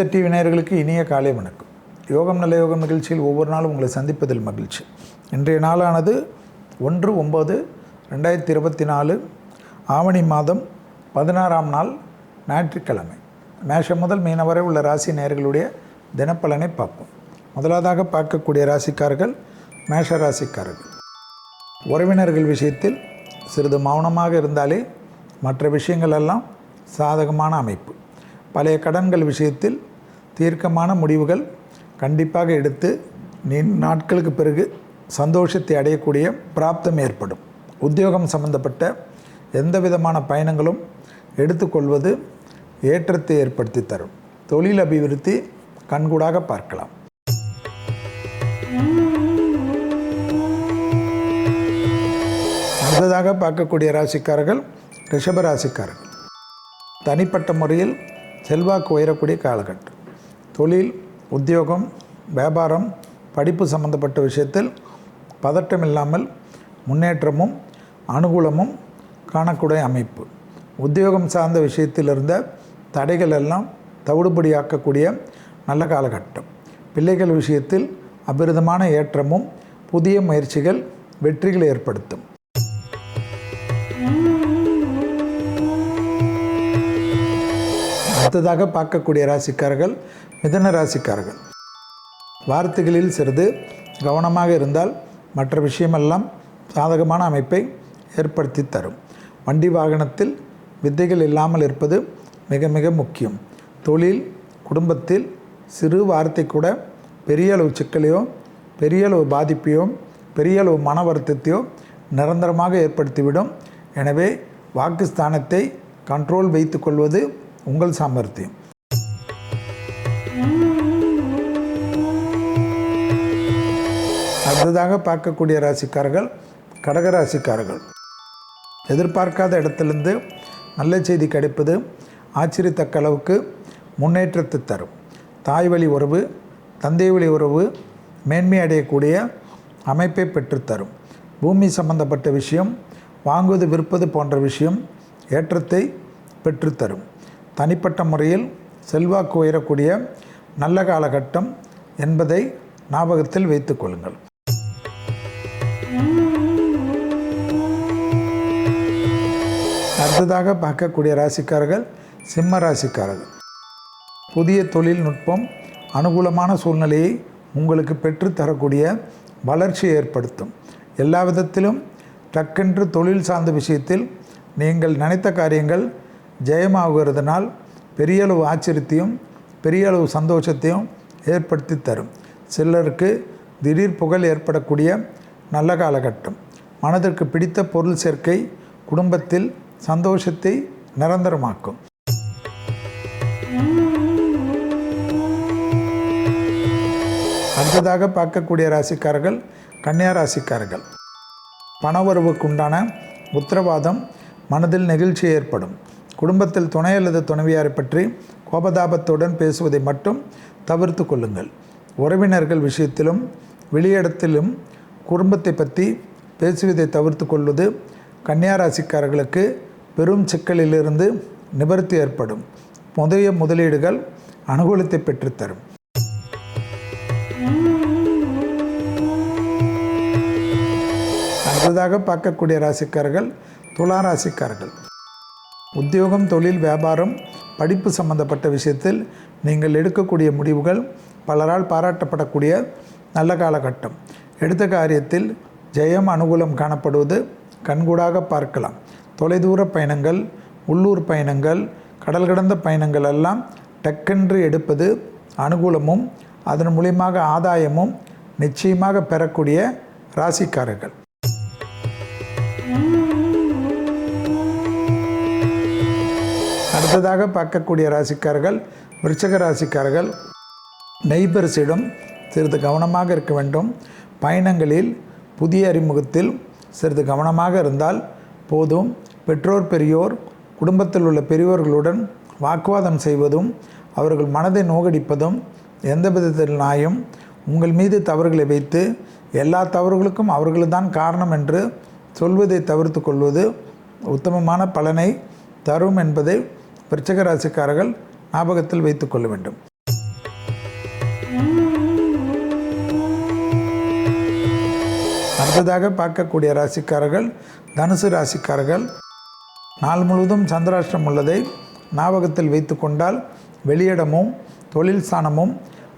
வேத டிவி நேயர்களுக்கு இனிய காலை வணக்கம். யோகம் நல்ல யோகம் நிகழ்ச்சியில் ஒவ்வொரு நாளும் உங்களை சந்திப்பதில் மகிழ்ச்சி. இன்றைய நாளானது ஒன்று ஒம்பது ரெண்டாயிரத்தி இருபத்தி நாலு ஆவணி மாதம் பதினாறாம் நாள் ஞாயிற்றுக்கிழமை. மேஷம் முதல் மீன வரை உள்ள ராசி நேயர்களுடைய தினப்பலனை பார்ப்போம். முதலாவதாக பார்க்கக்கூடிய ராசிக்காரர்கள் மேஷ ராசிக்காரர்கள். உறவினர்கள் விஷயத்தில் சிறிது மௌனமாக இருந்தாலே மற்ற விஷயங்கள் எல்லாம் சாதகமான அமைப்பு. பழைய கடன்கள் விஷயத்தில் தீர்க்கமான முடிவுகள் கண்டிப்பாக எடுத்து நீ நாட்களுக்கு பிறகு சந்தோஷத்தை அடையக்கூடிய பிராப்தம் ஏற்படும். உத்தியோகம் சம்பந்தப்பட்ட எந்த விதமான பயணங்களும் எடுத்துக்கொள்வது ஏற்றத்தை ஏற்படுத்தி தரும். தொழில் அபிவிருத்தி கண்கூடாக பார்க்கலாம். அடுத்ததாக பார்க்கக்கூடிய ராசிக்காரர்கள் ரிஷப ராசிக்காரர்கள். தனிப்பட்ட முறையில் செல்வாக்கு உயரக்கூடிய காலகட்டம். தொழில் உத்தியோகம் வியாபாரம் படிப்பு சம்பந்தப்பட்ட விஷயத்தில் பதட்டம் இல்லாமல் முன்னேற்றமும் அனுகூலமும் காணக்கூடிய அமைப்பு. உத்தியோகம் சார்ந்த விஷயத்தில் இருந்த தடைகள் எல்லாம் தவிடுபடியாக்கக்கூடிய நல்ல காலகட்டம். பிள்ளைகள் விஷயத்தில் அபிரதமான ஏற்றமும் புதிய முயற்சிகள் வெற்றிகளை ஏற்படுத்தும். அடுத்ததாக பார்க்கக்கூடிய ராசிக்காரர்கள் மிதன ராசிக்காரர்கள். வார்த்தைகளில் சிறிது கவனமாக இருந்தால் மற்ற விஷயமெல்லாம் சாதகமான அமைப்பை ஏற்படுத்தி தரும். வண்டி வாகனத்தில் வித்தைகள் இல்லாமல் இருப்பது மிக மிக முக்கியம். தொழில் குடும்பத்தில் சிறு வார்த்தை கூட பெரிய அளவு சிக்கலையோ பெரிய அளவு பாதிப்பையோ பெரிய அளவு மன வருத்தத்தையோ நிரந்தரமாக ஏற்படுத்திவிடும். எனவே வாக்குஸ்தானத்தை கண்ட்ரோல் வைத்துக்கொள்வது உங்கள் சாமர்த்தியம். அடுத்ததாக பார்க்கக்கூடிய ராசிக்காரர்கள் கடக ராசிக்காரர்கள். எதிர்பார்க்காத இடத்திலிருந்து நல்ல செய்தி கிடைப்பது ஆச்சரியத்தக்க அளவுக்கு முன்னேற்றத்தை தரும். தாய் வழி உறவு தந்தை வழி உறவு மேன்மை அடையக்கூடிய அமைப்பை பெற்றுத்தரும் பூமி சம்பந்தப்பட்ட விஷயம் வாங்குவது விற்பது போன்ற விஷயம் ஏற்றத்தை பெற்றுத்தரும் தனிப்பட்ட முறையில் செல்வாக்கு உயரக்கூடிய நல்ல காலகட்டம் என்பதை ஞாபகத்தில் வைத்துக்கொள்ளுங்கள் அடுத்ததாக பார்க்கக்கூடிய ராசிக்காரர்கள் சிம்ம ராசிக்காரர்கள். புதிய தொழில்நுட்பம் அனுகூலமான சூழ்நிலையை உங்களுக்கு பெற்று தரக்கூடிய வளர்ச்சியை ஏற்படுத்தும். எல்லா விதத்திலும் டக்கென்று தொழில் சார்ந்த விஷயத்தில் நீங்கள் நினைத்த காரியங்கள் ஜெயமாகிறதுனால் பெரிய அளவு ஆச்சரியத்தையும் பெரிய அளவு சந்தோஷத்தையும் ஏற்படுத்தி தரும். சிலருக்கு திடீர் புகழ் ஏற்படக்கூடிய நல்ல காலகட்டம். மனதிற்கு பிடித்த பொருள் சேர்க்கை குடும்பத்தில் சந்தோஷத்தை நிரந்தரமாக்கும். அடுத்ததாக பார்க்கக்கூடிய ராசிக்காரர்கள் கன்னியா ராசிக்காரர்கள். பணவரவுக்குண்டான உத்தரவாதம் மனதில் நெகிழ்ச்சி ஏற்படும். குடும்பத்தில் துணை அல்லது துணைவியாரை பற்றி கோபதாபத்துடன் பேசுவதை மட்டும் தவிர்த்து கொள்ளுங்கள். உறவினர்கள் விஷயத்திலும் வெளியிடத்திலும் குடும்பத்தை பற்றி பேசுவதை தவிர்த்து கொள்வது கன்னியா ராசிக்காரர்களுக்கு பெரும் சிக்கலிலிருந்து நிவர்த்தி ஏற்படும். புதிய முதலீடுகள் அனுகூலத்தை பெற்றுத்தரும் அடுத்ததாக பார்க்கக்கூடிய ராசிக்காரர்கள் துலா ராசிக்காரர்கள். உத்தியோகம் தொழில் வியாபாரம் படிப்பு சம்பந்தப்பட்ட விஷயத்தில் நீங்கள் எடுக்கக்கூடிய முடிவுகள் பலரால் பாராட்டப்படக்கூடிய நல்ல காலகட்டம். எடுத்த காரியத்தில் ஜெயம் அனுகூலம் காணப்படுவது கண்கூடாக பார்க்கலாம். தொலைதூர பயணங்கள் உள்ளூர் பயணங்கள் கடல் கடந்த பயணங்கள் எல்லாம் டக்கென்று எடுப்பது அனுகூலமும் அதன் மூலியமாக ஆதாயமும் நிச்சயமாக பெறக்கூடிய ராசிக்காரர்கள். அடுத்ததாக பார்க்கக்கூடிய ராசிக்காரர்கள் விருச்சக ராசிக்காரர்கள் நெய்பர்ஸிடம் சிறிது கவனமாக இருக்க வேண்டும். பயணங்களில் புதிய அறிமுகத்தில் சிறிது கவனமாக இருந்தால் போதும். பெற்றோர் பெரியோர் குடும்பத்தில் உள்ள பெரியோர்களுடன் வாக்குவாதம் செய்வதும் அவர்கள் மனதை நோகடிப்பதும் எந்த விதத்தில் நாயும் உங்கள் மீது தவறுகளை வைத்து எல்லா தவறுகளுக்கும் அவர்கள்தான் காரணம் என்று சொல்வதை தவிர்த்து கொள்வது உத்தமமான பலனை தரும் என்பதை பிரச்சக ராசிக்காரர்கள் ஞாபகத்தில் வைத்துக்கொள்ள வேண்டும். அடுத்ததாக பார்க்கக்கூடிய ராசிக்காரர்கள் தனுசு ராசிக்காரர்கள் நாள் முழுவதும் சந்திராஷ்டிரம் உள்ளதை ஞாபகத்தில் வைத்து கொண்டால் வெளியிடமும் தொழில் ஸ்தானமும்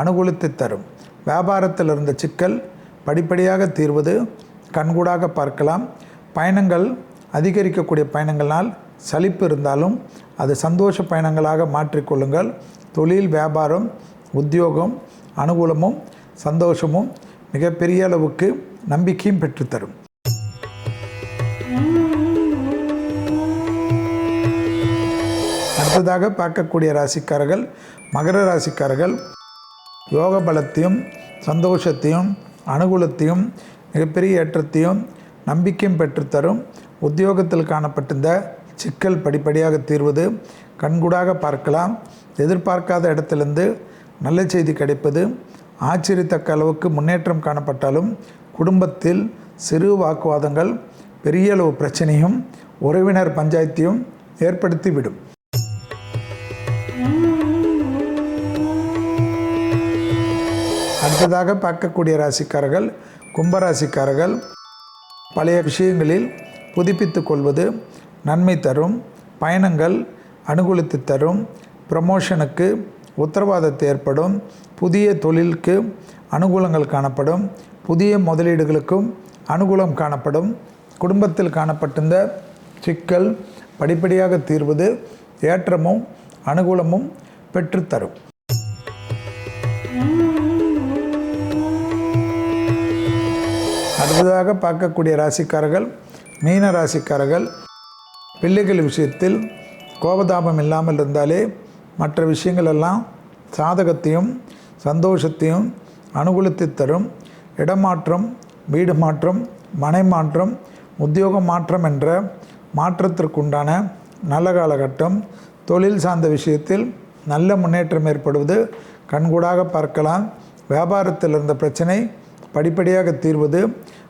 அனுகூலித்து தரும். வியாபாரத்தில் இருந்த சிக்கல் படிப்படியாக தீர்வது கண்கூடாக பார்க்கலாம். பயணங்கள் அதிகரிக்கக்கூடிய பயணங்களால் சலிப்பு இருந்தாலும் அது சந்தோஷ பயணங்களாக மாற்றிக்கொள்ளுங்கள் தொழில் வியாபாரம் உத்தியோகம் அனுகூலமும் சந்தோஷமும் மிகப்பெரிய அளவுக்கு நம்பிக்கையும் பெற்றுத்தரும் அடுத்ததாக பார்க்கக்கூடிய ராசிக்காரர்கள் மகர ராசிக்காரர்கள் யோக பலத்தையும் சந்தோஷத்தையும் அனுகூலத்தையும் மிகப்பெரிய ஏற்றத்தையும் நம்பிக்கையும் பெற்றுத்தரும். உத்தியோகத்தில் காணப்பட்டிருந்த சிக்கல் படிப்படியாக தீர்வது கண்கூடாக பார்க்கலாம். எதிர்பார்க்காத இடத்திலிருந்து நல்ல செய்தி கிடைப்பது ஆச்சரியத்தக்க அளவுக்கு முன்னேற்றம் காணப்பட்டாலும் குடும்பத்தில் சிறு வாக்குவாதங்கள் பெரிய அளவு பிரச்சனையும் உறவினர் பஞ்சாயத்தையும் ஏற்படுத்திவிடும். அடுத்ததாக பார்க்கக்கூடிய ராசிக்காரர்கள் கும்பராசிக்காரர்கள் பழைய விஷயங்களில் புதுப்பித்து கொள்வது நன்மை தரும் பயணங்கள் அனுகூலித்து தரும் ப்ரமோஷனுக்கு உத்தரவாதத்தை ஏற்படும் புதிய தொழிலுக்கு அனுகூலங்கள் காணப்படும் புதிய முதலீடுகளுக்கும் அனுகூலம் காணப்படும் குடும்பத்தில் காணப்பட்டிருந்த சிக்கல் படிப்படியாக தீர்வது ஏற்றமும் அனுகூலமும் பெற்றுத்தரும். புதிதாக பார்க்கக்கூடிய ராசிக்காரர்கள் மீன ராசிக்காரர்கள் பிள்ளைகள் விஷயத்தில் கோபதாபம் இல்லாமல் இருந்தாலே மற்ற விஷயங்கள் எல்லாம் சாதகத்தையும் சந்தோஷத்தையும் அனுகூலித்து தரும். இடமாற்றம் வீடு மாற்றம் மனை மாற்றம் உத்தியோக மாற்றம் என்ற மாற்றத்திற்குண்டான நல்ல காலகட்டம். தொழில் சார்ந்த விஷயத்தில் நல்ல முன்னேற்றம் ஏற்படுவது கண்கூடாக பார்க்கலாம். வியாபாரத்தில் இருந்த பிரச்சனை படிப்படியாக தீர்வது